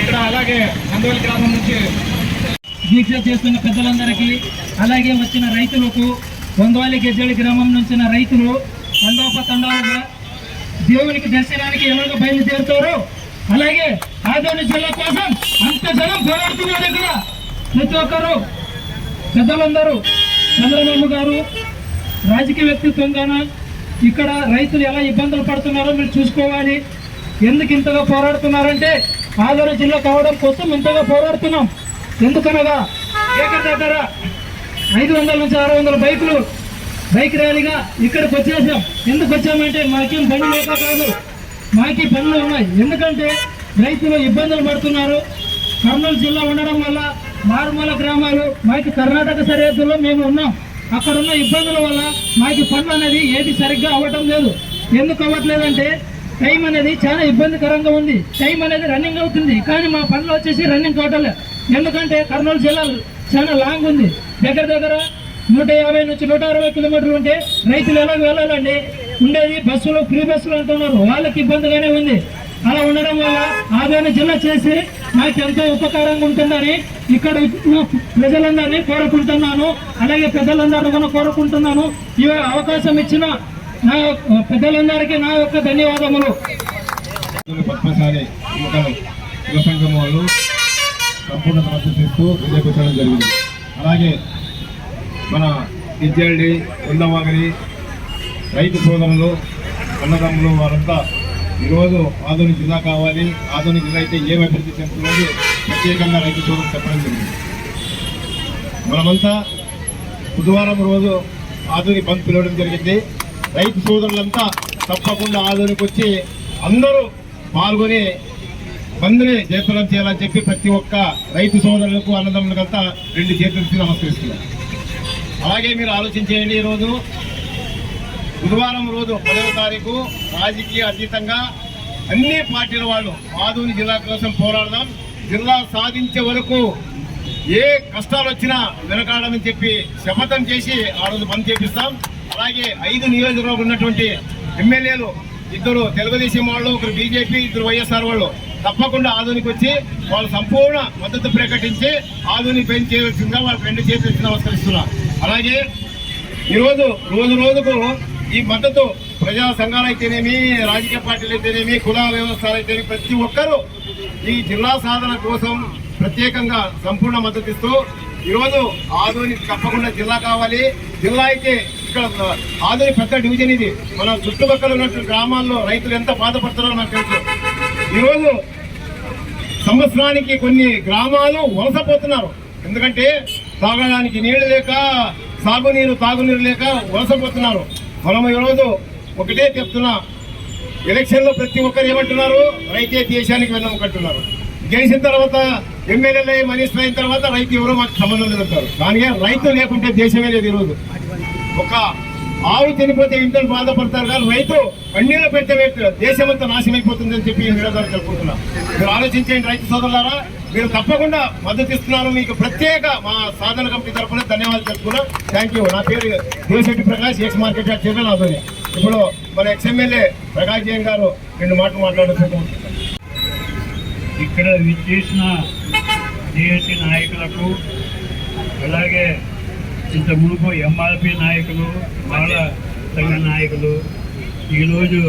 ఇక్కడ అలాగే నందవల్లి గ్రామం నుంచి దీక్ష చేస్తున్న పెద్దలందరికీ అలాగే వచ్చిన రైతులకు వందవాలి గెజ్జడి గ్రామం నుంచి రైతులు తండోపతండాలుగా దేవునికి దర్శనానికి ఎలాగో బయలుదేరుతారో అలాగే ఆదోని జిల్లా కోసం అంత జనం పోరాడుతున్నారు ఇక్కడ. ప్రతి ఒక్కరు పెద్దలందరూ చంద్రబాబు గారు రాజకీయ వ్యక్తిత్వంగాన ఇక్కడ రైతులు ఎలా ఇబ్బందులు పడుతున్నారో మీరు చూసుకోవాలి. ఎందుకు ఇంతగా పోరాడుతున్నారంటే ఆదోని జిల్లా కావడం కోసం ఇంతగా పోరాడుతున్నాం. ఎందుకనగా ఏకర్ దగ్గర ఐదు వందల నుంచి ఆరు వందల బైకులు బైక్ ర్యాలీగా ఇక్కడికి వచ్చేసాం. ఎందుకు వచ్చామంటే మాకేం పని లేక కాదు. మాకి పనులు ఉన్నాయి. ఎందుకంటే రైతులు ఇబ్బందులు పడుతున్నారు. కర్నూలు జిల్లా ఉండడం వల్ల మారుమూల గ్రామాలు మాకు కర్ణాటక సరిహద్దులో మేము ఉన్నాం. అక్కడున్న ఇబ్బందుల వల్ల మాకు పనులు అనేది ఏది సరిగ్గా అవ్వటం లేదు. ఎందుకు అవ్వట్లేదంటే టైం అనేది చాలా ఇబ్బందికరంగా ఉంది. టైం అనేది రన్నింగ్ అవుతుంది. కానీ మా పనులు వచ్చేసి రన్నింగ్ కావటలే ఎందుకంటే కర్నూలు జిల్లా చాలా లాంగ్ ఉంది. దగ్గర దగ్గర నూట యాభై నుంచి నూట అరవై కిలోమీటర్లు ఉంటే రైతులు ఎలా వెళ్ళాలండి. ఉండేది బస్సులు ఫ్రీ బస్సులు అంటున్నారు. వాళ్ళకి ఇబ్బందిగానే ఉంది. అలా ఉండడం వల్ల ఆదాయ జిల్లా చేసి నాకు ఎంతో ఉపకారంగా ఉంటుందని ఇక్కడ ప్రజలందరినీ కోరుకుంటున్నాను. అలాగే పెద్దలందరూ కూడా కోరుకుంటున్నాను. ఈ అవకాశం ఇచ్చిన నా పెద్దలందరికీ నా యొక్క ధన్యవాదములు. పద్మశాలి యువ సంఘం వాళ్ళు సంపూర్ణ సమస్య చేస్తూ విజయపించడం జరిగింది. అలాగే మన విద్యార్డి ఉందవాగిరి రైతు సోదరులు అన్నదమ్ములు వారంతా ఈరోజు ఆధునిక జిల్లా కావాలి. ఆధునిక జిల్లా అయితే ఏం అభివృద్ధి చెందుతున్నది ప్రత్యేకంగా రైతు సోదరులు చెప్పడం జరిగింది. మనమంతా బుధవారం రోజు ఆధునిక బంద్ పిలవడం జరిగింది. రైతు సోదరులంతా తప్పకుండా ఆధునిక వచ్చి అందరూ పాల్గొని బంద్ని జయప్రదం చేయాలని చెప్పి ప్రతి ఒక్క రైతు సోదరులకు అన్నదమ్ములకంతా రెండు చేతులకి నమస్కరిస్తున్నారు అలాగే మీరు ఆలోచించేయండి ఈరోజు. బుధవారం రోజు పదవ తారీఖు రాజకీయ అతీతంగా అన్ని పార్టీల వాళ్ళు ఆధునిక జిల్లా కోసం పోరాడదాం. జిల్లా సాధించే వరకు ఏ కష్టాలు వచ్చినా వెనకాడమని చెప్పి శపథం చేసి ఆ రోజు బంద్ చేపిస్తాం. అలాగే ఐదు నియోజకవర్గం ఉన్నటువంటి ఎమ్మెల్యేలు ఇద్దరు తెలుగుదేశం వాళ్ళు ఒకరు బీజేపీ ఇద్దరు వైఎస్ఆర్ వాళ్ళు తప్పకుండా ఆధునికి వచ్చి వాళ్ళు సంపూర్ణ మద్దతు ప్రకటించి ఆధునిక పెంచి చేయవలసిందిగా వాళ్ళు రెండు చేతులు నమస్కరిస్తున్నా. అలాగే ఈరోజు రోజు రోజుకు ఈ మద్దతు ప్రజా సంఘాలు అయితేనేమి రాజకీయ పార్టీలు అయితేనేమి కుల వ్యవస్థలు అయితేనేమి ప్రతి ఒక్కరూ ఈ జిల్లా సాధన కోసం ప్రత్యేకంగా సంపూర్ణ మద్దతు ఇస్తూ ఈరోజు ఆధునిక తప్పకుండా జిల్లా కావాలి. జిల్లా అయితే ఇక్కడ ఆధునిక పెద్ద డివిజన్ ఇది. మన చుట్టుపక్కల ఉన్నటువంటి గ్రామాల్లో రైతులు ఎంత బాధపడుతున్నారో నాకు తెలుసు. ఈరోజు సంవత్సరానికి కొన్ని గ్రామాలు వలసపోతున్నారు. ఎందుకంటే తాగడానికి నీళ్ళు లేక సాగునీరు తాగునీరు లేక వలసపోతున్నారు. మనం ఈరోజు ఒకటే చెప్తున్నా. ఎలక్షన్లో ప్రతి ఒక్కరు ఏమంటున్నారు? రైతే దేశానికి వెన్నముకంటున్నారు గెలిచిన తర్వాత ఎమ్మెల్యేలు అయ్యి అయిన తర్వాత రైతు ఎవరో మాకు సంబంధం లేదంటారు. కానీ రైతు లేకుంటే దేశమే లేదు ఈరోజు. ఒక ఆవు చనిపోతే ఇంట్లో బాధపడతారు కానీ రైతు కన్నీళ్ళు పెడితే దేశమంతా నాశనం అయిపోతుందని చెప్పి నేను నిరాధార మీరు ఆలోచించండి రైతు సోదరులారా మీరు తప్పకుండా మద్దతు ఇస్తున్నారు మీకు ప్రత్యేక మా సాధన కమిటీ తరఫున ధన్యవాదాలు తెలుపుకున్నా థ్యాంక్ యూ నా పేరు Deshetti Prakash ex market yard chairman Adoni ఇప్పుడు మన ఎక్స్ఎమ్మెల్యే ప్రకాష్ జైన్ గారు రెండు మాటలు మాట్లాడుతున్నాం ఇక్కడ విచ్చేసిన డిఎస్సి నాయకులకు అలాగే ఇంత మునుపు ఎంఆర్పి నాయకులు మాల సంఘ నాయకులు ఈరోజు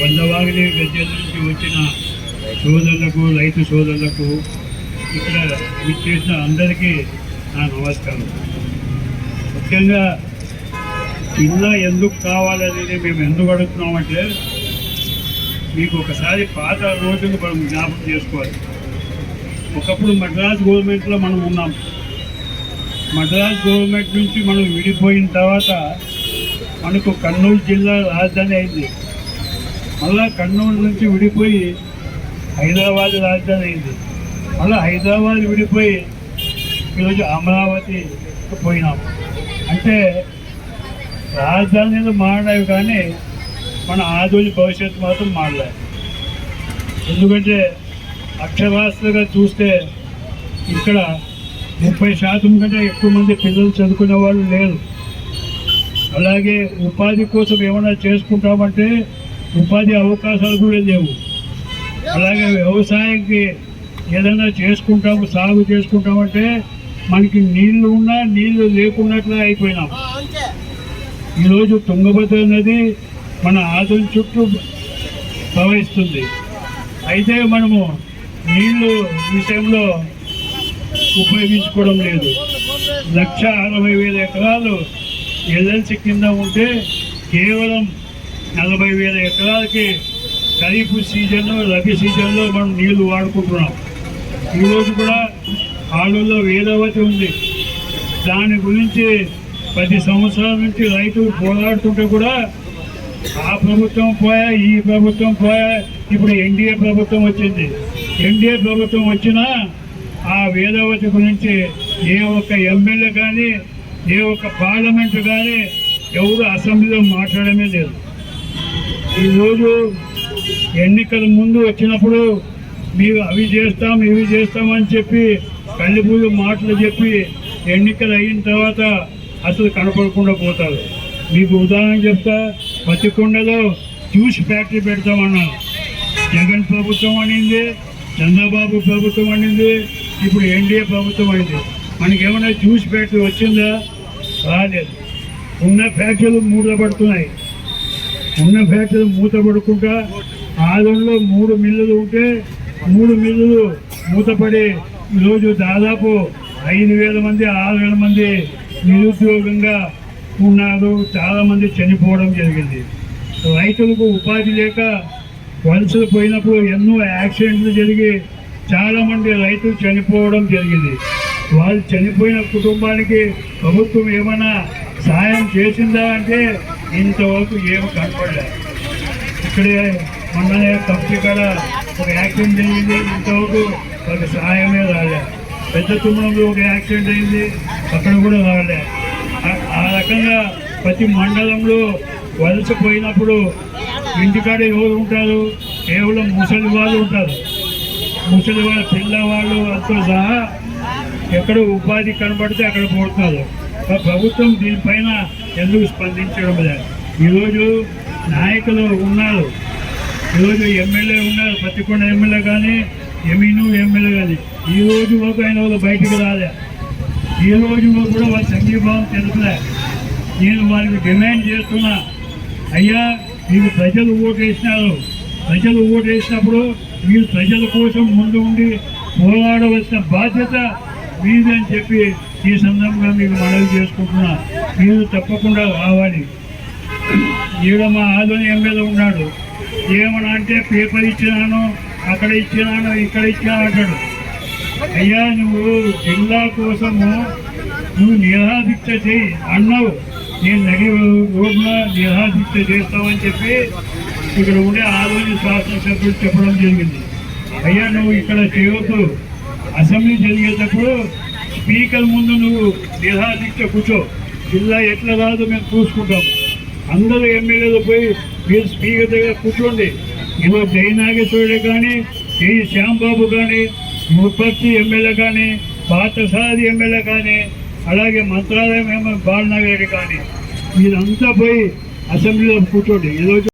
వందవాగిలి గజ్జల నుంచి వచ్చిన సోదరులకు రైతు సోదరులకు ఇక్కడ విచ్చేసిన అందరికీ నా నమస్కారం. ముఖ్యంగా ఇలా ఎందుకు కావాలనేది మేము ఎందుకు అడుగుతున్నామంటే మీకు ఒకసారి పాత రోజులు మనం జ్ఞాపకం చేసుకోవాలి. ఒకప్పుడు మద్రాస్ గవర్నమెంట్లో మనం ఉన్నాం. మద్రాస్ గవర్నమెంట్ నుంచి మనం విడిపోయిన తర్వాత మనకు కర్నూలు జిల్లా రాజధాని అయింది. మళ్ళా కర్నూలు నుంచి విడిపోయి హైదరాబాద్ రాజధాని అయింది. మళ్ళీ హైదరాబాద్ విడిపోయి ఈరోజు అమరావతి పోయినాం. అంటే రాజధానిలు మారాయి కానీ మన ఆధునిక భవిష్యత్తు మాత్రం మారలేదు. ఎందుకంటే అక్షరాస్తుగా చూస్తే ఇక్కడ ముప్పై శాతం కంటే ఎక్కువ మంది పిల్లలు చదువుకునే వాళ్ళు లేరు. అలాగే ఉపాధి కోసం ఏమైనా చేసుకుంటామంటే ఉపాధి అవకాశాలు కూడా లేవు. అలాగే వ్యవసాయానికి ఏదైనా చేసుకుంటాము సాగు చేసుకుంటామంటే మనకి నీళ్ళు ఉన్నా నీళ్ళు లేకున్నట్లే అయిపోయినాం. ఈరోజు తుంగభద్ర నది మన ఆదం చుట్టూ ప్రవహిస్తుంది. అయితే మనము నీళ్ళు విషయంలో ఉపయోగించుకోవడం లేదు. లక్ష అరవై వేల ఎకరాలు ఎల్ఎల్సి కింద ఉంటే కేవలం నలభై వేల ఎకరాలకి ఖరీఫ్ సీజన్ రబీ సీజన్లో మనం నీళ్ళు వాడుకుంటున్నాం. ఈరోజు కూడా ఆళ్ళలో వేదవతి ఉంది. దాని గురించి పది సంవత్సరాల నుంచి రైతులు పోరాడుతుంటే కూడా ఆ ప్రభుత్వం పోయా ఈ ప్రభుత్వం పోయా ఇప్పుడు ఎన్డీఏ ప్రభుత్వం వచ్చింది. ఎన్డీఏ ప్రభుత్వం వచ్చినా ఆ వేదవతి గురించి ఏ ఒక్క ఎమ్మెల్యే కానీ ఏ ఒక్క పార్లమెంట్ కానీ ఎవరు అసెంబ్లీలో మాట్లాడమే లేదు. ఈరోజు ఎన్నికల ముందు వచ్చినప్పుడు మీరు అవి చేస్తాం ఇవి చేస్తాం అని చెప్పి కళ్ళిపూలు మాటలు చెప్పి ఎన్నికలు అయిన తర్వాత అసలు కనపడకుండా పోతారు. మీకు ఉదాహరణ చెప్తా పత్తికొండలో జ్యూస్ ఫ్యాక్టరీ పెడతామన్నారు. జగన్ ప్రభుత్వం అనింది చంద్రబాబు ప్రభుత్వం అనింది ఇప్పుడు ఎన్డీఏ ప్రభుత్వం అయింది. మనకి ఏమైనా జ్యూస్ ఫ్యాక్టరీ వచ్చిందా? రాలేదు. ఉన్న ఫ్యాక్టరీలు మూడబడుతున్నాయి ఉన్న ఫ్యాక్టరీ మూతపడుకుంటా ఆదంలో మూడు మిల్లులు ఉంటే మూడు మిల్లులు మూతపడి ఈరోజు దాదాపు ఐదు వేల మంది ఆరు వేల మంది నిరుద్యోగంగా ఉన్నారు. చాలామంది చనిపోవడం జరిగింది. రైతులకు ఉపాధి లేక వలసలు పోయినప్పుడు ఎన్నో యాక్సిడెంట్లు జరిగి చాలా మంది రైతులు చనిపోవడం జరిగింది. వాళ్ళు చనిపోయిన కుటుంబానికి ప్రభుత్వం ఏమైనా సహాయం చేసిందా అంటే ఇంతవరకు ఏమి కనపడలేదు ఇక్కడే మొన్ననే కంపెనీ కాడ ఒక యాక్సిడెంట్ జరిగింది. ఇంతవరకు ఒక సహాయమే రాలే. పెద్ద తుమ్మలంలో ఒక యాక్సిడెంట్ అయింది. అక్కడ కూడా రాలే. ఆ- రకంగా ప్రతి మండలంలో వలస పోయినప్పుడు ఇంటికాడ ఎవరు ఉంటారు? కేవలం ముసలి వాళ్ళు ఉంటారు. ముసలి వాళ్ళ పిల్లవాళ్ళు అంతా సహా ఎక్కడ ఉపాధి కనబడితే అక్కడ పోతున్నారు ప్రభుత్వం దీనిపైన ఎందుకు స్పందించడం లేదు? ఈరోజు నాయకులు ఉన్నారు. ఈరోజు ఎమ్మెల్యే ఉన్నారు. పత్తికొండ ఎమ్మెల్యే కానీ ఎమీను ఎమ్మెల్యే కానీ. ఈ రోజు వరకు ఆయన వాళ్ళు బయటికి రాలే. ఈ రోజు కూడా వాళ్ళ సంఘీభావం తెలుపులే నేను వారికి డిమాండ్ చేస్తున్నా. అయ్యా మీకు ప్రజలు ఓటు వేసినారు. ప్రజలు ఓటు వేసినప్పుడు మీరు ప్రజల కోసం ముందు ఉండి పోరాడవలసిన బాధ్యత మీదని అని చెప్పి ఈ సందర్భంగా మీకు మనవి చేసుకుంటున్నా. మీరు తప్పకుండా రావాలి. ఈడ మా ఆదోని ఎమ్మెల్యే ఉన్నాడు. ఏమన్నా అంటే పేపర్ ఇచ్చినాను అక్కడ ఇచ్చినాను ఇక్కడ ఇచ్చినా అంటాడు. అయ్యా నువ్వు జిల్లా కోసము నువ్వు నిరాదీక్ష చేయి అన్నావు. నేను నడి రోడ్న నిరాదీక్ష చేస్తావని చెప్పి ఇక్కడ ఉండే ఆదోని శాసనసభ్యులు చెప్పడం జరిగింది. అయ్యా నువ్వు ఇక్కడ చేయొద్దు. అసెంబ్లీ జరిగేటప్పుడు స్పీకర్ ముందు నువ్వు నిరాదీక్ష కూర్చో. జిల్లా ఎట్లా రాదు మేము చూసుకుంటాం. అందరూ ఎమ్మెల్యేలు పోయి మీరు స్పీకర్ దగ్గర కూర్చోండి. ఇలా జై నాగేశ్వరుడే కానీ ఏ శ్యాంబాబు కానీ ముప్పర్తి ఎమ్మెల్యే కానీ పాతసాది ఎమ్మెల్యే కానీ అలాగే మంత్రాలయం ఎమ్మెల్యే బాలనగర్ కానీ మీరంతా పోయి అసెంబ్లీలో కూర్చోండి. ఈరోజు